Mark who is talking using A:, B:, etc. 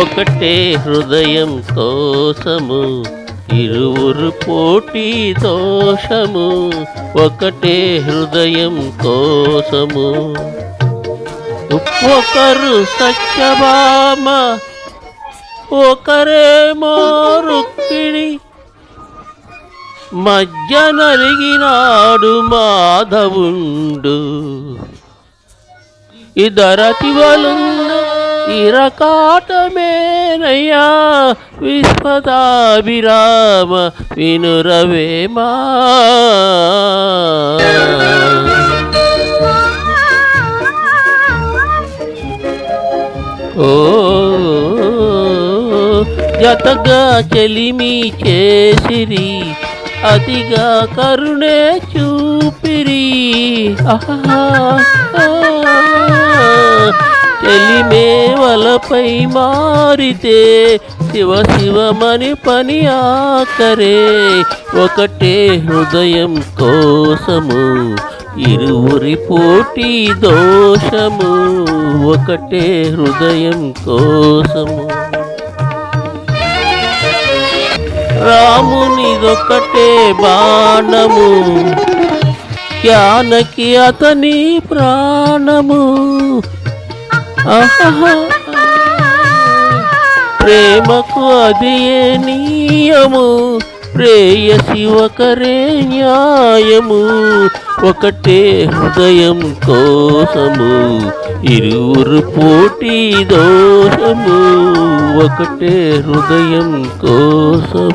A: ఒకటే హృదయం కోసము ఇరువురు పోటీ దోషము ఒకటే హృదయం కోసము. ఒకరు సత్యభామ ఒకరేమో రుక్మిణి మధ్య నలిగినాడు మాధవుండు. ఇదరతివలున్న ఇరకాటమేనయ్యా విశ్వదాభిరామ వినురవేమా ఓ జతగా చెలిమి చేసిరి అతిగా కరుణే చూపిరి. ఆహా చెలిమే వలపై మారితే శివ శివమని పని ఆకరే ఒకటే హృదయం కోసము ఇరువురి పోటీ దోషము. ఒకటే హృదయం కోసము. రామునిదొకటే బాణము జ్ఞానకి అతని ప్రాణము. ఆహా ప్రేమకు అదియే నియము? ప్రేయసి ఒకరే న్యాయము. ఒకటే హృదయం కోసము. ఇరువురు పోటీ దోషము. ఒకటే హృదయం కోసము.